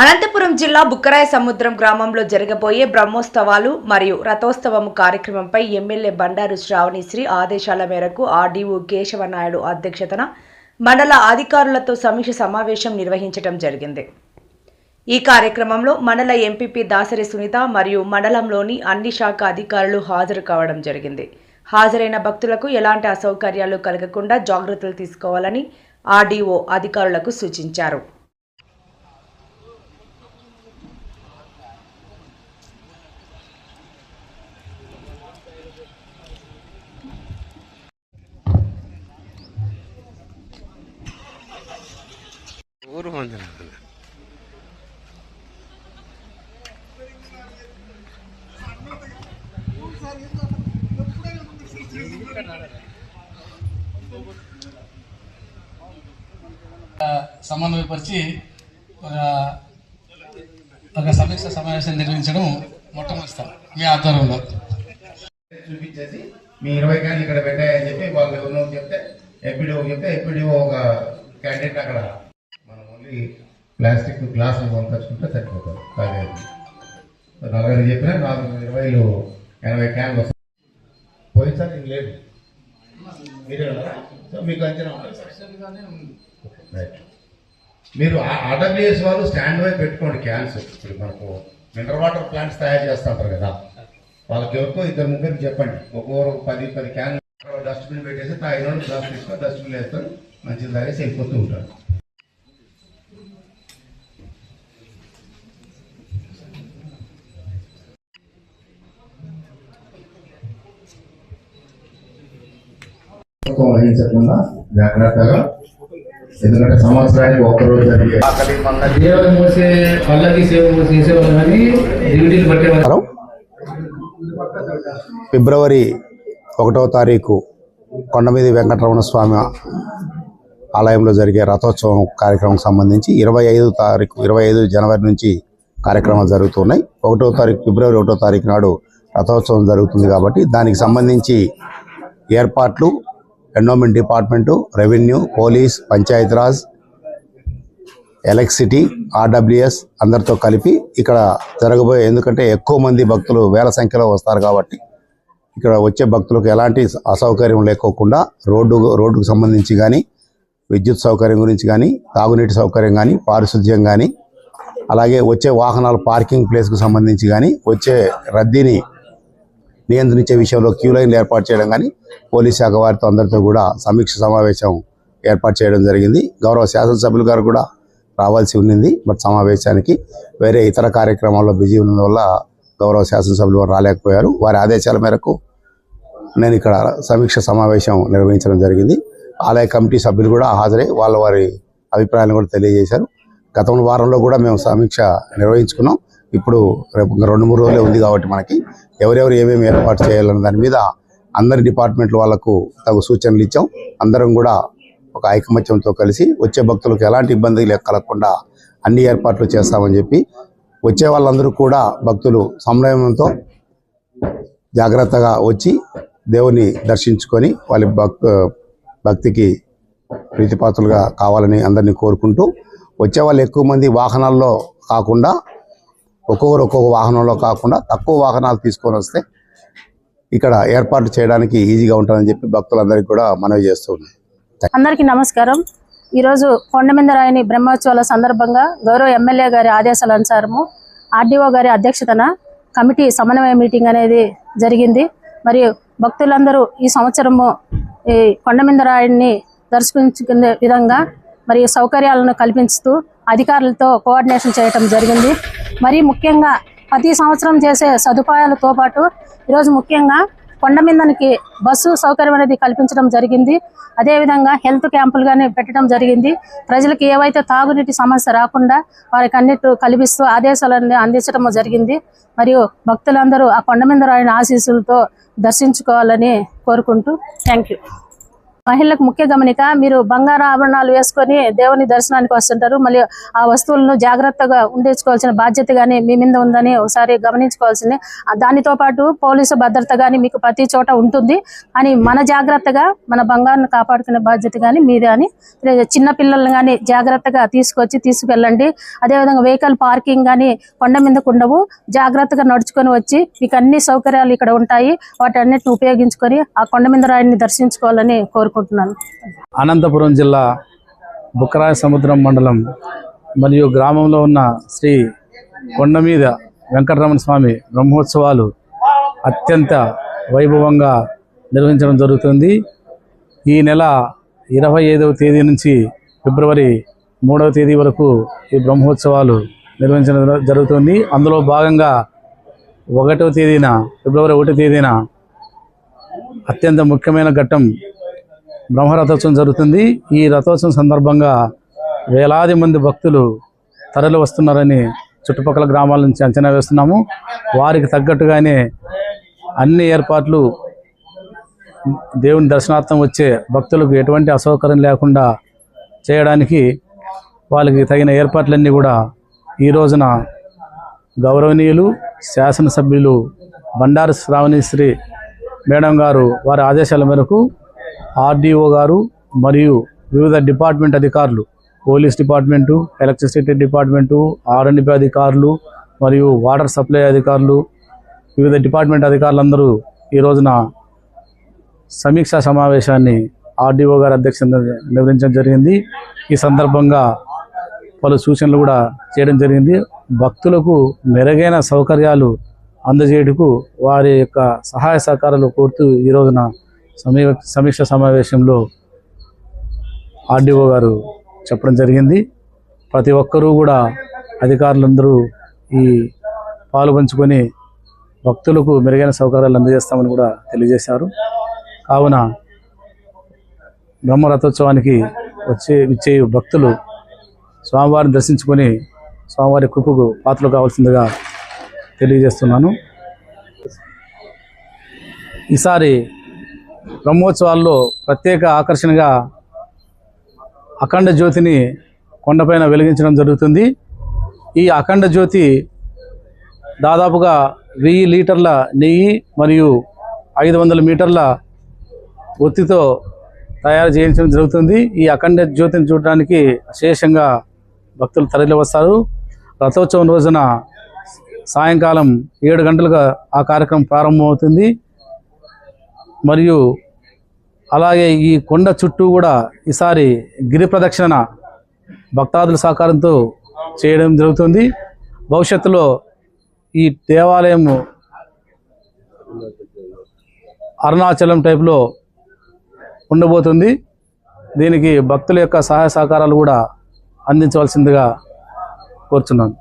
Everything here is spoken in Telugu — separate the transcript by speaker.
Speaker 1: అనంతపురం జిల్లా బుక్కరాయ సముద్రం గ్రామంలో జరగబోయే బ్రహ్మోత్సవాలు మరియు రథోత్సవం కార్యక్రమంపై ఎమ్మెల్యే బండారు శ్రావణిశ్రీ ఆదేశాల మేరకు ఆర్డీఓ కేశవనాయుడు అధ్యక్షతన మండల అధికారులతో సమీక్ష సమావేశం నిర్వహించడం జరిగింది. ఈ కార్యక్రమంలో మండల ఎంపీపీ దాసరి సునీత మరియు మండలంలోని అన్ని శాఖ అధికారులు హాజరు కావడం జరిగింది. హాజరైన భక్తులకు ఎలాంటి అసౌకర్యాలు కలగకుండా జాగ్రత్తలు తీసుకోవాలని ఆర్డీఓ అధికారులకు సూచించారు.
Speaker 2: ఎవరు మందిరం
Speaker 3: సమన్వయపరిచి ఒక సమీక్ష సమావేశం నిర్వహించడం మొట్టమొదటి మీ ఆధ్వర్యంలో.
Speaker 4: చూపించేసి మీ ఇరవై కానీ ఇక్కడ పెట్టాయని చెప్పి వాళ్ళు ఎవరినో చెప్తే ఎపిడిఓ చెప్తే ఎపిడిఓ ఒక క్యాండిడేట్ అక్కడ ప్లాస్టిక్ గ్లాసులు పంపించుకుంటే సరిపోతుంది కాలేదు. నలభై చెప్పినా నాలుగు ఇరవైలు ఎనభై క్యాన్లు వస్తాయి. పోయినసారి నేను లేదు. మీరే సో మీకు అంచనా మీరు ఆర్డర్ రైట్ మీరు ఆర్డబ్ల్యూఎస్ వాళ్ళు స్టాండ్ బై పెట్టుకోండి క్యాన్స్. ఇప్పుడు మనకు మినరల్ వాటర్ ప్లాంట్స్ తయారు చేస్తుంటారు కదా. వాళ్ళకి ఎవరికో ఇద్దరు ముగ్గురు చెప్పండి. ఒక్కొక్కరు పది పది క్యాన్ డస్ట్బిన్ పెట్టేసి తాగిన గ్లాస్ తీసుకొని డస్ట్బిన్ వేస్తారు. మంచిది తాగేసి వెళ్ళిపోతూ ఉంటారు. వహించకుండా జాగ్రత్తగా. ఎందుకంటే సంవత్సరానికి ఒక్కరోజు జరిగే
Speaker 3: మోసే సేవ చేసేవాళ్ళు కానీ డ్యూటీలు
Speaker 5: ఫిబ్రవరి ఒకటవ తారీఖు కొండమీది వెంకటరమణ స్వామి ఆలయంలో జరిగే రథోత్సవం కార్యక్రమం సంబంధించి ఇరవై ఐదు తారీఖు ఇరవై ఐదు జనవరి నుంచి కార్యక్రమాలు జరుగుతున్నాయి. ఒకటో తారీఖు ఫిబ్రవరి ఒకటో తారీఖు నాడు రథోత్సవం జరుగుతుంది కాబట్టి దానికి సంబంధించి ఏర్పాట్లు endowment department revenue police Panchayati Raj electricity RWS అందరితో కలిపి ఇక్కడ జరగబోయే ఎందుకంటే ఎక్కువ మంది భక్తులు వేల సంఖ్యలో వస్తారు కాబట్టి ఇక్కడ వచ్చే భక్తులకు ఎలాంటి అసౌకర్యం లేకోకుండా రోడ్డు రోడ్డుకు సంబంధించి కానీ విద్యుత్ సౌకర్యం గురించి కానీ తాగునీటి సౌకర్యం కానీ పారిశుద్ధ్యం కానీ అలాగే వచ్చే వాహనాల పార్కింగ్ ప్లేస్కు సంబంధించి కానీ వచ్చే రద్దీని నియంత్రించే విషయంలో క్యూ లైన్లు ఏర్పాటు చేయడం కానీ పోలీస్ శాఖ వారితో అందరితో కూడా సమీక్ష సమావేశం ఏర్పాటు చేయడం జరిగింది. గౌరవ శాసనసభ్యులు గారు కూడా రావాల్సి ఉన్నింది. బట్ సమావేశానికి వేరే ఇతర కార్యక్రమాల్లో బిజీ ఉన్నందువల్ల గౌరవ శాసనసభ్యులు వారు రాలేకపోయారు. వారి ఆదేశాల మేరకు నేను ఇక్కడ సమీక్ష సమావేశం నిర్వహించడం జరిగింది. ఆలయ కమిటీ సభ్యులు కూడా హాజరై వాళ్ళ వారి అభిప్రాయాలను కూడా తెలియజేశారు. గత వారంలో కూడా మేము సమీక్ష నిర్వహించుకున్నాం. ఇప్పుడు రేపు ఇంకా రెండు మూడు రోజులే ఉంది కాబట్టి మనకి ఎవరెవరు ఏమేమి ఏర్పాటు చేయాలన్న దాని మీద అందరి డిపార్ట్మెంట్ల వాళ్ళకు తగు సూచనలు ఇచ్చాం. అందరం కూడా ఒక ఐకమత్యంతో కలిసి వచ్చే భక్తులకు ఎలాంటి ఇబ్బంది కలగకుండా అన్ని ఏర్పాట్లు చేస్తామని చెప్పి వచ్చే వాళ్ళందరూ కూడా భక్తులు సంయమంతో జాగ్రత్తగా వచ్చి దేవుని దర్శించుకొని వాళ్ళ భక్ భక్తికి ప్రీతిపాత్రులుగా కావాలని అందరినీ కోరుకుంటూ వచ్చే వాళ్ళు ఎక్కువ మంది వాహనాల్లో కాకుండా ఒక్కొక్కరు ఒక్కొక్క వాహనంలో కాకుండా తక్కువ వాహనాలు తీసుకొని వస్తే ఇక్కడ ఏర్పాటు చేయడానికి ఈజీగా ఉంటుందని చెప్పి భక్తులందరికీ కూడా మనవి చేస్తూ
Speaker 6: అందరికీ నమస్కారం. ఈరోజు కొండమిందరాయని బ్రహ్మోత్సవాల సందర్భంగా గౌరవ ఎమ్మెల్యే గారి ఆదేశాల అనుసారము ఆర్డీఓ గారి అధ్యక్షతన కమిటీ సమన్వయ మీటింగ్ అనేది జరిగింది. మరియు భక్తులందరూ ఈ సంవత్సరము ఈ కొండమిందరాయన్ని దర్శించుకునే విధంగా మరియు సౌకర్యాలను కల్పిస్తూ అధికారులతో కోఆర్డినేషన్ చేయటం జరిగింది. మరి ముఖ్యంగా ప్రతి సంవత్సరం చేసే సదుపాయాలతో పాటు ఈరోజు ముఖ్యంగా కొండమిందనికి బస్సు సౌకర్యం అనేది కల్పించడం జరిగింది. అదేవిధంగా హెల్త్ క్యాంపులు కానీ పెట్టడం జరిగింది. ప్రజలకు ఏవైతే తాగునీటి సమస్య రాకుండా వారికి అన్నిటి కల్పిస్తూ ఆదేశాలన్నీ అందించడం జరిగింది. మరియు భక్తులందరూ ఆ కొండమింద రాయిన ఆశీస్సులతో దర్శించుకోవాలని కోరుకుంటూ థ్యాంక్ యూ. మహిళలకు ముఖ్య గమనిక మీరు బంగారు ఆభరణాలు వేసుకొని దేవుని దర్శనానికి వస్తుంటారు. మళ్ళీ ఆ వస్తువులను జాగ్రత్తగా ఉండేసుకోవాల్సిన బాధ్యత గానీ మీ మీద ఉందని ఒకసారి గమనించుకోవాల్సింది. దానితో పాటు పోలీసు భద్రత గానీ మీకు ప్రతి చోట ఉంటుంది. అని మన జాగ్రత్తగా మన బంగారును కాపాడుకునే బాధ్యత గానీ మీదే అని చిన్న పిల్లల్ని కానీ జాగ్రత్తగా తీసుకొచ్చి తీసుకెళ్ళండి. అదేవిధంగా వెహికల్ పార్కింగ్ గానీ కొండ మీదకు ఉండవు. జాగ్రత్తగా నడుచుకొని వచ్చి మీకు అన్ని సౌకర్యాలు ఇక్కడ ఉంటాయి. వాటన్నిటిని ఉపయోగించుకొని ఆ కొండ మీద రాయిని దర్శించుకోవాలని కోరుకుంటున్నాను
Speaker 2: అనంతపురం జిల్లా బుక్కరాయ సముద్రం మండలం మరియు గ్రామంలో ఉన్న శ్రీ కొండ మీద వెంకటరమణ స్వామి బ్రహ్మోత్సవాలు అత్యంత వైభవంగా నిర్వహించడం జరుగుతుంది. ఈ నెల ఇరవై ఐదవ తేదీ నుంచి ఫిబ్రవరి మూడవ తేదీ వరకు ఈ బ్రహ్మోత్సవాలు నిర్వహించడం జరుగుతుంది. అందులో భాగంగా ఒకటవ తేదీన ఫిబ్రవరి ఒకటో తేదీన అత్యంత ముఖ్యమైన ఘట్టం బ్రహ్మరథోత్సవం జరుగుతుంది. ఈ రథోత్సవం సందర్భంగా వేలాది మంది భక్తులు తరలి వస్తున్నారని చుట్టుపక్కల గ్రామాల నుంచి అంచనా వేస్తున్నాము. వారికి తగ్గట్టుగానే అన్ని ఏర్పాట్లు దేవుని దర్శనార్థం వచ్చే భక్తులకు ఎటువంటి అసౌకర్యం లేకుండా చేయడానికి వాళ్ళకి తగిన ఏర్పాట్లన్నీ కూడా ఈ రోజున గౌరవనీయులు శాసనసభ్యులు బండారు శ్రావణిశ్రీ మేడం గారు వారి ఆదేశాల మేరకు ఆర్డీఓ గారు మరియు వివిధ డిపార్ట్మెంట్ అధికారులు police department electricity department R and B అధికారులు మరియు వాటర్ సప్లై అధికారులు వివిధ డిపార్ట్మెంట్ అధికారులందరూ ఈ రోజున సమీక్షా సమావేశాన్ని ఆర్డీఓ గారి అధ్యక్షతన నిర్వహించడం జరిగింది. ఈ సందర్భంగా పలు సూచనలు కూడా చేయడం జరిగింది. భక్తులకు మెరుగైన సౌకర్యాలు అందజేయటకు వారి యొక్క సహాయ సహకారాలు కోరుతూ ఈ రోజున సమీ సమీక్ష సమావేశంలో ఆర్డీఓ గారు చెప్పడం జరిగింది. ప్రతి ఒక్కరూ కూడా అధికారులందరూ ఈ పాలు పంచుకొని భక్తులకు మెరుగైన సౌకర్యాలు అందజేస్తామని కూడా తెలియజేశారు. కావున బ్రహ్మరథోత్సవానికి వచ్చే ఇచ్చే భక్తులు స్వామివారిని దర్శించుకొని స్వామివారి కృపకు పాత్రలు కావాల్సిందిగా తెలియజేస్తున్నాను. ఈసారి బ్రహ్మోత్సవాల్లో ప్రత్యేక ఆకర్షణగా అఖండ జ్యోతిని కొండపైన వెలిగించడం జరుగుతుంది. ఈ అఖండ జ్యోతి దాదాపుగా వెయ్యి లీటర్ల నెయ్యి మరియు ఐదు వందల మీటర్ల ఒత్తితో తయారు చేయించడం జరుగుతుంది. ఈ అఖండ జ్యోతిని చూడడానికి విశేషంగా భక్తులు తరలి వస్తారు. రథోత్సవం రోజున సాయంకాలం ఏడు గంటలుగా ఆ కార్యక్రమం ప్రారంభమవుతుంది. మరియు అలాగే ఈ కొండ చుట్టూ కూడా ఈసారి గిరి ప్రదక్షిణ భక్తాదుల సహకారంతో చేయడం జరుగుతుంది. భవిష్యత్తులో ఈ దేవాలయం అరుణాచలం టైప్లో ఉండబోతుంది. దీనికి భక్తుల యొక్క సహాయ సహకారాలు కూడా అందించవలసిందిగా కోరుచున్నాను.